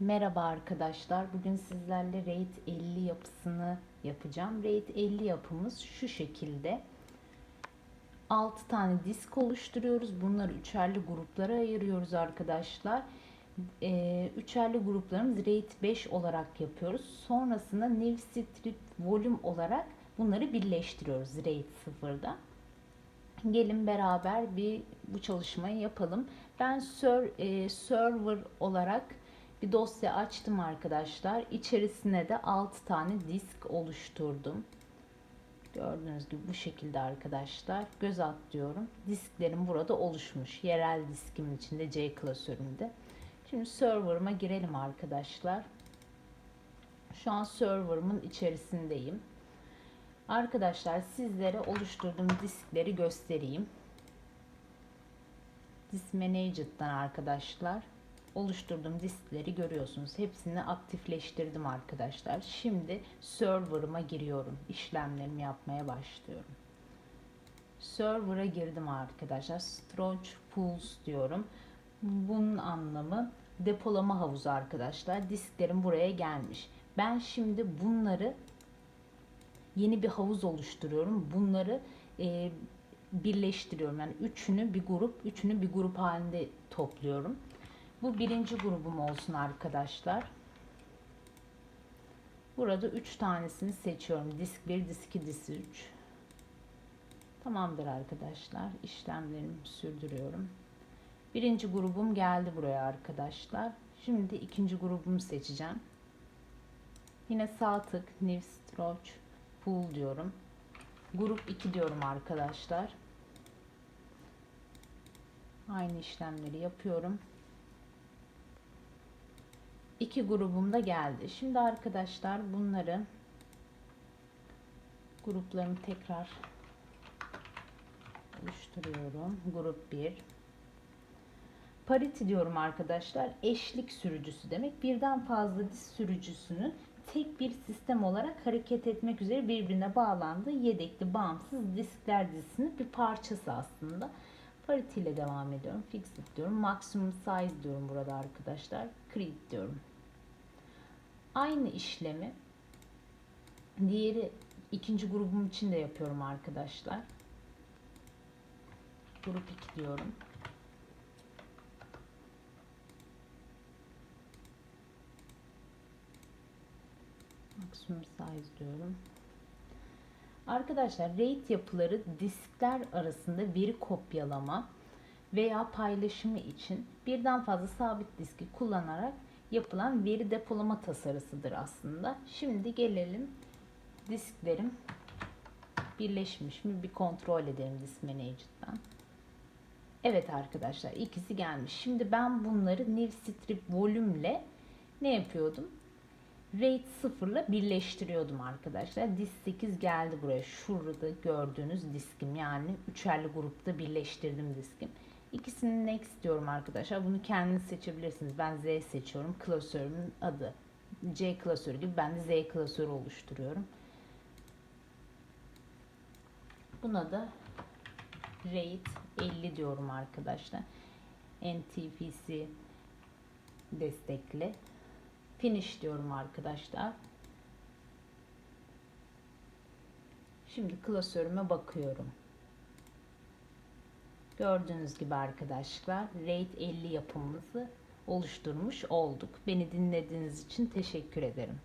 Merhaba arkadaşlar. Bugün sizlerle RAID 50 yapısını yapacağım. RAID 50 yapımız şu şekilde. 6 tane disk oluşturuyoruz. Bunları üçerli gruplara ayırıyoruz arkadaşlar. Ee, üçerli gruplarımız RAID 5 olarak yapıyoruz. Sonrasında New Strip Volume olarak bunları birleştiriyoruz RAID 0'da. Gelin beraber bir bu çalışmayı yapalım. Ben ser, e, server olarak bir dosya açtım arkadaşlar. İçerisine de 6 tane disk oluşturdum. Gördüğünüz gibi bu şekilde arkadaşlar. Göz atlıyorum. Disklerim burada oluşmuş. Yerel diskimin içinde C klasöründe. Şimdi server'ıma girelim arkadaşlar. Şu an server'ımın içerisindeyim. Arkadaşlar sizlere oluşturduğum diskleri göstereyim. Disk Manager'dan arkadaşlar oluşturduğum diskleri görüyorsunuz. Hepsini aktifleştirdim arkadaşlar. Şimdi server'ıma giriyorum. İşlemlerimi yapmaya başlıyorum. Server'a girdim arkadaşlar. Storage Pools diyorum. Bunun anlamı depolama havuzu arkadaşlar. Disklerim buraya gelmiş. Ben şimdi bunları yeni bir havuz oluşturuyorum. Bunları e, birleştiriyorum. Yani üçünü bir grup, üçünü bir grup halinde topluyorum. Bu birinci grubum olsun arkadaşlar. Burada üç tanesini seçiyorum. Disk 1, disk 2, disk 3. Tamamdır arkadaşlar. İşlemlerimi sürdürüyorum. Birinci grubum geldi buraya arkadaşlar. Şimdi ikinci grubumu seçeceğim. Yine sağ tık New Storage Pool diyorum. Grup 2 diyorum arkadaşlar. Aynı işlemleri yapıyorum. İki grubum da geldi. Şimdi arkadaşlar bunları gruplarımı tekrar oluşturuyorum. Grup 1. Parity diyorum arkadaşlar. Eşlik sürücüsü demek. Birden fazla disk sürücüsünün tek bir sistem olarak hareket etmek üzere birbirine bağlandığı yedekli bağımsız diskler dizisinin bir parçası aslında. Parity ile devam ediyorum. Fixed diyorum. Maximum size diyorum burada arkadaşlar. Create diyorum. Aynı işlemi diğeri ikinci grubum için de yapıyorum arkadaşlar. Grup 2 diyorum. Maksimum size diyorum. Arkadaşlar RAID yapıları diskler arasında veri kopyalama veya paylaşımı için birden fazla sabit diski kullanarak yapılan veri depolama tasarısıdır aslında. Şimdi gelelim disklerim birleşmiş mi bir kontrol edelim Disk Manager'dan. Evet arkadaşlar ikisi gelmiş. Şimdi ben bunları New Strip Volume ile ne yapıyordum? RAID 0 ile birleştiriyordum arkadaşlar. Disk 8 geldi buraya. Şurada gördüğünüz diskim yani üçerli grupta birleştirdim diskim. İkisini next diyorum arkadaşlar. Bunu kendiniz seçebilirsiniz. Ben Z seçiyorum. Klasörümün adı. C klasörü gibi ben de Z klasörü oluşturuyorum. Buna da RAID 50 diyorum arkadaşlar. NTFS destekli. Finish diyorum arkadaşlar. Şimdi klasörüme bakıyorum. Gördüğünüz gibi arkadaşlar RAID 50 yapımımızı oluşturmuş olduk. Beni dinlediğiniz için teşekkür ederim.